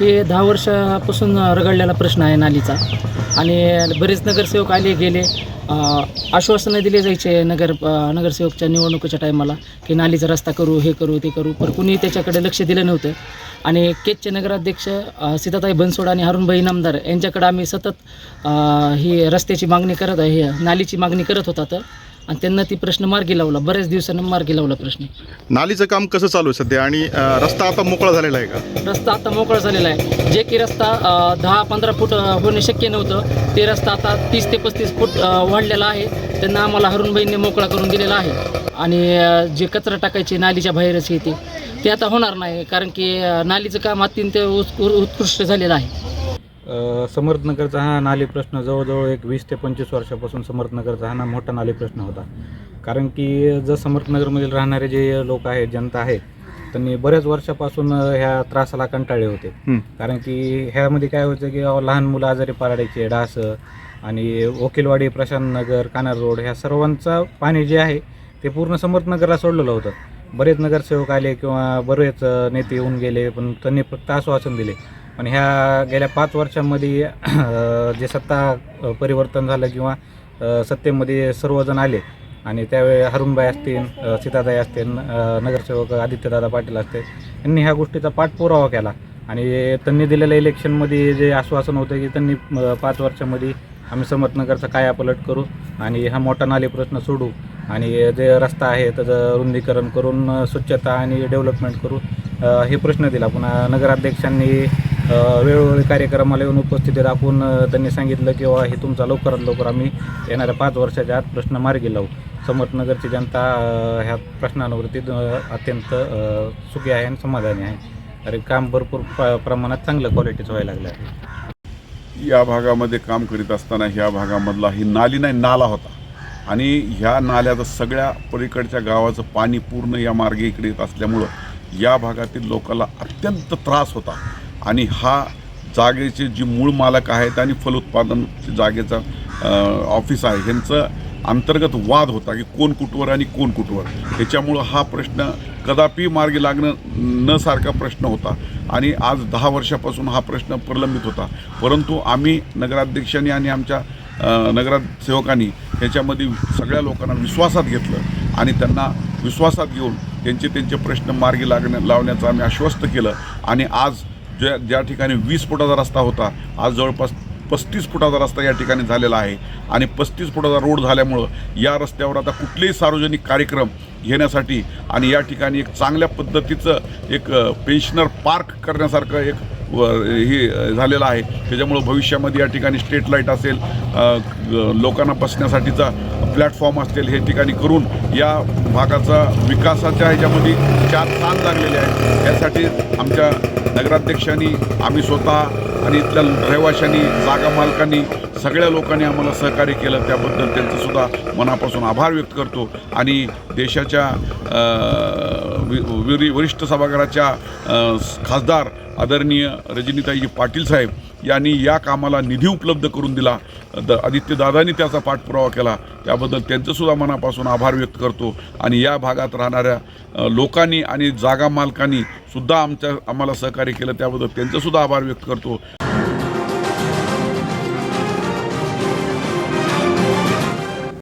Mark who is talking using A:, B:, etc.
A: हे दहा वर्षापासून रगडलेला प्रश्न आहे नालीचा. आणि बरेच नगरसेवक आले गेले. आश्वासनं दिले जायचे नगर नगरसेवकच्या निवडणुकीच्या टायमाला की नालीचा रस्ता करू हे करू ते करू. पण कुणी त्याच्याकडे लक्ष दिलं नव्हतं. आणि केचचे नगराध्यक्ष सीताताई बनसोड आणि अरुणभाई नामदार यांच्याकडे आम्ही सतत ही रस्त्याची मागणी करत आहे हे नालीची मागणी करत होता तर. आणि त्यांना ती प्रश्न मार्गी लावला बऱ्याच दिवसानं मार्गी लावला प्रश्न.
B: नालीचं काम कसं चालू आहे सध्या? आणि अं, रस्ता आता मोकळा झालेला आहे का?
A: रस्ता आता मोकळा झालेला आहे. जे की रस्ता अ, दहा पंधरा फूट अ, होणे शक्य नव्हतं ते रस्ता आता तीस ते पस्तीस फूट अ, वाढलेला आहे. त्यांना आम्हाला हरुणबाईंनी मोकळा करून दिलेला आहे. आणि अ, जे कचरा टाकायचे नालीच्या बाहेरच येते ते आता होणार नाही कारण की अ, नालीचं काम अत्यंत उत्कृ उत्कृष्ट झालेलं आहे.
C: समर्थनगरचा हा नाली प्रश्न जवळजवळ एक वीस ते पंचवीस वर्षापासून समर्थनगरचा हा ना मोठा नाली प्रश्न होता. कारण की जर समर्थनगरमधील राहणारे जे लोक आहेत जनता आहे त्यांनी बऱ्याच वर्षापासून ह्या त्रासाला कंटाळले होते. कारण की ह्यामध्ये काय व्हायचं की लहान मुलं आजारी पाडायचे डास आणि वकीलवाडी प्रशांतनगर कानार रोड ह्या सर्वांचं पाणी जे आहे ते पूर्ण समर्थनगरला सोडलेलं होतं. बरेच नगरसेवक आले किंवा बरेच नेते येऊन गेले पण त्यांनी फक्त आश्वासन दिले. पण ह्या गेल्या पाच वर्षांमध्ये जे सत्ता परिवर्तन झालं किंवा सत्तेमध्ये सर्वजण आले आणि त्यावेळी हरुणबाई असतील सीताताई असतील नगरसेवक आदित्यदादा पाटील असतील यांनी ह्या गोष्टीचा पाठपुरावा केला. आणि त्यांनी दिलेल्या इलेक्शनमध्ये जे आश्वासन होतं की त्यांनी पाच वर्षामध्ये आम्ही समर्थनगरचा कायापलट करू आणि हा मोठा नाले प्रश्न सोडू आणि जे रस्ता आहे त्याचं रुंदीकरण करून स्वच्छता आणि डेव्हलपमेंट करू हे प्रश्न दिला. पुन्हा नगराध्यक्षांनी वेळोवेळी कार्यक्रमाला येऊन उपस्थिती दाखवून त्यांनी सांगितलं की बाबा हे तुमचा लवकरात लवकर आम्ही येणाऱ्या पाच वर्षाच्या आत प्रश्न मार्गी लावू. समर्थनगरची जनता ह्या प्रश्नांवरती अत्यंत सुखी आहे आणि समाधानी आहे. अरे काम भरपूर प्रमाणात चांगलं क्वालिटीचं व्हायला लागलं आहे.
D: या भागामध्ये काम करीत असताना ह्या भागामधला ही नाली नाही नाला होता. आणि ह्या नाल्याचं सगळ्या पलीकडच्या गावाचं पाणी पूर्ण या मार्गे इकडे येत असल्यामुळं या भागातील लोकांना अत्यंत त्रास होता. आणि हा जागेचे जी मूळ मालक आहेत आणि फलोत्पादन जागेचा ऑफिस आहे ह्यांचं अंतर्गत वाद होता की कोण कुठवर आणि कोण कुटवर ह्याच्यामुळं हा प्रश्न कदापि मार्गी लागणं न सारखा प्रश्न होता. आणि आज दहा वर्षापासून हा प्रश्न प्रलंबित होता. परंतु आम्ही नगराध्यक्षांनी आणि आमच्या अ, नगरसेवकांनी ह्याच्यामध्ये सगळ्या लोकांना विश्वासात घेतलं आणि त्यांना विश्वासात घेऊन त्यांचे त्यांचे प्रश्न मार्गी लागण्या लावण्याचं आम्ही आश्वस्त केलं. आणि आज ज्या ज्या ठिकाणी वीस फुटाचा रस्ता होता आज जवळपास पस्तीस फुटाचा रस्ता या ठिकाणी झालेला आहे. आणि पस्तीस फुटाचा रोड झाल्यामुळं या रस्त्यावर आता कुठलेही सार्वजनिक कार्यक्रम घेण्यासाठी आणि या ठिकाणी एक चांगल्या पद्धतीचं एक पेन्शनर पार्क करण्यासारखं एक हे झालेलं आहे. त्याच्यामुळं भविष्यामध्ये या ठिकाणी स्ट्रीट लाइट असेल लोकांना बसण्यासाठीचा प्लॅटफॉर्म असतील हे ठिकाणी करून या भागाचा विकासाच्या ह्याच्यामध्ये चार ताण लागलेले आहेत. यासाठी आमच्या नगराध्यक्षांनी आम्ही स्वतः आणि इथल्या रहिवाशांनी जागा मालकांनी सगळ्या लोकांनी आम्हाला सहकार्य केलं. त्याबद्दल त्यांचंसुद्धा मनापासून आभार व्यक्त करतो. आणि देशाच्या वि- विरी वरिष्ठ सभागृहाच्या खासदार आदरणीय रजनीताईजी पाटील साहेब यांनी या कामाला निधी उपलब्ध करून दिला. द आदित्यदादांनी त्याचा पाठपुरावा केला. त्याबद्दल त्यांचंसुद्धा मनापासून आभार व्यक्त करतो. आणि या भागात राहणाऱ्या लोकांनी आणि जागा मालकांनी सुद्धा आमच्या आम्हाला सहकार्य केलं. त्याबद्दल त्यांचंसुद्धा आभार व्यक्त करतो.